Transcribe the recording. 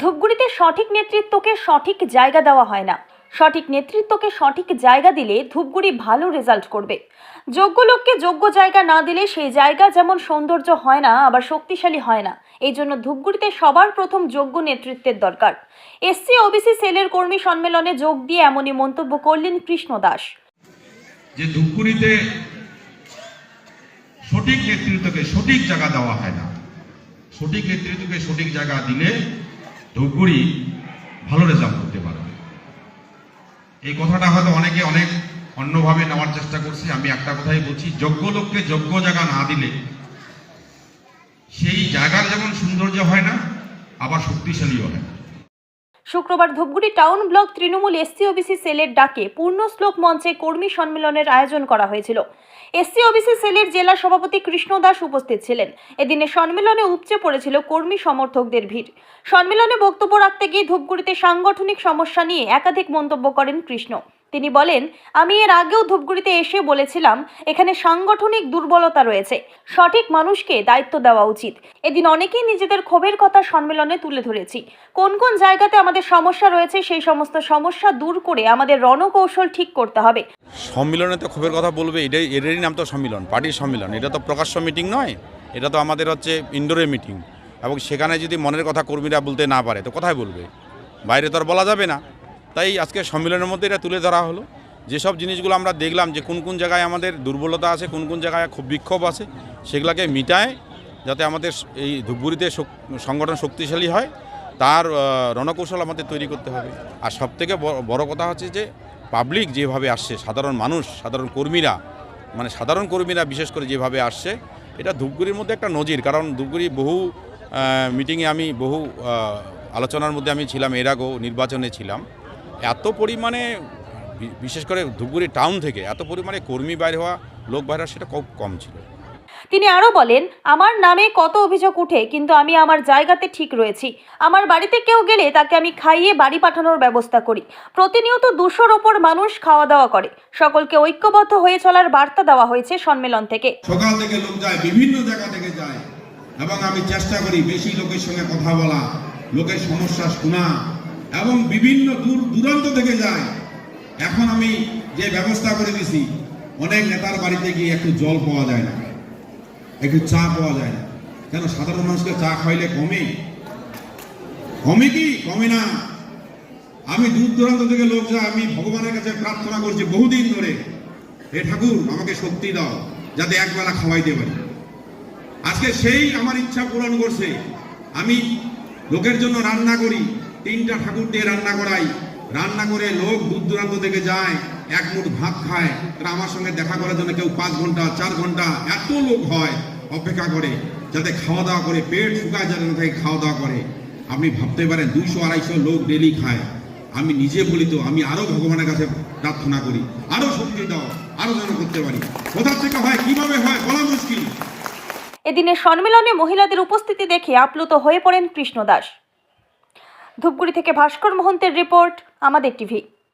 ধূপগুড়িতে সঠিক নেতৃত্বকে সঠিক জায়গা দেওয়া হয় না। সঠিক নেতৃত্বকে সঠিক জায়গা দিলে ধূপগুড়ি ভালো রেজাল্ট করবে। যোগ্য লোককে যোগ্য জায়গা না দিলে সেই জায়গা যেমন সৌন্দর্য হয় না, আবার শক্তিশালী হয় না। এই জন্য ধূপগুড়িতে সবার প্রথম যোগ্য নেতৃত্বের দরকার। এসসি, ওবিসি সেলের কর্মী সম্মেলনে যোগ দিয়ে এমনই মন্তব্য করলেন কৃষ্ণ দাস। যে ধূপগুড়িতে সঠিক নেতৃত্বকে সঠিক জায়গা দেওয়া হয় না, সঠিক নেতৃত্বকে সঠিক জায়গা দিলে ধূপগুড়ি ভালো রেজাল্ট করতে পারবে এই কথাটা হয়তো অনেকে অনেক অন্যভাবে নেওয়ার চেষ্টা করছে, আমি একটা কথাই বলছি, যোগ্য লোককে যোগ্য জায়গা না দিলে সেই জায়গার যেমন সৌন্দর্য হয় না, আবার শক্তিশালীও হয় না। শুক্রবার Dhupguri town block Trinamool SC OBC সেলের ডাকে পূর্ণ শ্লোক মঞ্চে কর্মী সম্মেলনের আয়োজন করা হয়েছিল। এসসি ওবিসি সেলের জেলা সভাপতি কৃষ্ণ দাস উপস্থিত ছিলেন। এদিনে সম্মেলনে উপচে পড়েছিল কর্মী সমর্থকদের ভিড়। সম্মেলনে বক্তব্য রাখতে গিয়ে ধূপগুড়িতে সাংগঠনিক সমস্যা নিয়ে একাধিক মন্তব্য করেন কৃষ্ণ। তিনি বলেন, আমি এর আগেও ধূপগুড়িতে এসে বলেছিলাম, এখানে সাংগঠনিক দুর্বলতা রয়েছে। সঠিক মানুষকে দায়িত্ব দেওয়া উচিত। এদিন অনেকেই নিজেদের ক্ষোভের কথা সম্মেলনে তুলে ধরেছি। কোন কোন জায়গাতে আমাদের সমস্যা রয়েছে, সেই সমস্ত সমস্যা দূর করে আমাদের রণকৌশল ঠিক করতে হবে। সম্মেলনে তো ক্ষোভের কথা বলবে, এটাই এটারই নাম তো সম্মিলন, পার্টির সম্মেলন। এটা তো প্রকাশ্য মিটিং নয়, এটা তো আমাদের হচ্ছে ইনডোরে মিটিং। এবং সেখানে যদি মনের কথা কর্মীরা বলতে না পারে, তো কোথায় বলবে? বাইরে তো আর বলা যাবে না। তাই আজকে সম্মেলনের মধ্যে এটা তুলে ধরা হলো। যেসব জিনিসগুলো আমরা দেখলাম যে কোন কোন জায়গায় আমাদের দুর্বলতা আছে, কোন কোন জায়গায় খুব বিক্ষোভ আছে, সেগুলোকে মিটায় যাতে আমাদের এই ধূপগুড়িতে সংগঠন শক্তিশালী হয়, তার রণকৌশল আমাদের তৈরি করতে হবে। আর সবথেকে বড় কথা হচ্ছে যে পাবলিক যেভাবে আসছে, সাধারণ মানুষ, সাধারণ কর্মীরা মানে সাধারণ কর্মীরা বিশেষ করে যেভাবে আসছে, এটা ধূপগুড়ির মধ্যে একটা নজির। কারণ ধূপগুড়ি বহু মিটিংয়ে আমি বহু আলোচনার মধ্যে আমি ছিলাম, এর আগেও নির্বাচনে ছিলাম। এত পরিমাণে বিশেষ করে ধূপগুড়ি টাউন থেকে এত পরিমাণে কর্মী বাইরে হওয়া লোক বাইরে হওয়া সেটা খুব কম ছিল। তিনি আরও বলেন আমার নামে কত অভিযোগ উঠে কিন্তু আমি আমার জায়গাতে ঠিক রয়েছি। আমার বাড়িতে কেউ গেলে তাকে আমি খাইয়ে বাড়ি পাঠানোর ব্যবস্থা করি। প্রতিনিয়ত দুশোর ওপর মানুষ খাওয়া দাওয়া করে। সকলকে ঐক্যবদ্ধ হয়ে চলার বার্তা দেওয়া হয়েছে সম্মেলন থেকে। সকাল থেকে লোক যায় বিভিন্ন জায়গা থেকে যায়। এবং আমি চেষ্টা করি বেশি লোকের সঙ্গে কথা বলা লোকের সমস্যা শোনা। এবং বিভিন্ন দূর দূরান্ত থেকে যায়। এখন আমি যে ব্যবস্থা করে দিছি, অনেক নেতার বাড়িতে গিয়ে একটু জল পাওয়া যায় না, একটু চা পাওয়া যায় না। কেন, সাধারণ মানুষকে চা খাইলে কমে? কমে কি? কমে না। আমি দূর দূরান্ত থেকে লোক যায়, আমি ভগবানের কাছে প্রার্থনা করছি বহুদিন ধরে, হে ঠাকুর, আমাকে শক্তি দাও, যাতে একবেলা খাওয়াইতে পারি। আজকে সেই আমার ইচ্ছা পূরণ করছে। আমি লোকের জন্য রান্না করি। তিনটা ঠাকুর দিয়ে রান্না করাই। রান্না করে লোক দূর দূরান্ত থেকে যায়, এক মুঠ ভাত খায়। তারা আমার সঙ্গে দেখা করার জন্য কেউ পাঁচ ঘণ্টা, চার ঘণ্টা এত লোক হয় অপেক্ষা করে, যাতে খাওয়া দাওয়া করে, পেট শুকায় যাতে না থাকে, খাওয়া দাওয়া করে। আপনি ভাবতে পারেন, দুইশো, আড়াইশো লোক ডেলি খায়। আমি নিজে বলি তো, আমি আরও ভগবানের কাছে প্রার্থনা করি আরও শক্তি দাও আরও যেন করতে পারি। কোথা থেকে হয়, কীভাবে হয়, বলা মুশকিল। এদিনের সম্মেলনে মহিলাদের উপস্থিতি দেখে আপ্লুত হয়ে পড়েন কৃষ্ণ দাস ধূপগুড়ি থেকে ভাস্কর মোহন্তের রিপোর্ট, আমাদের টিভি।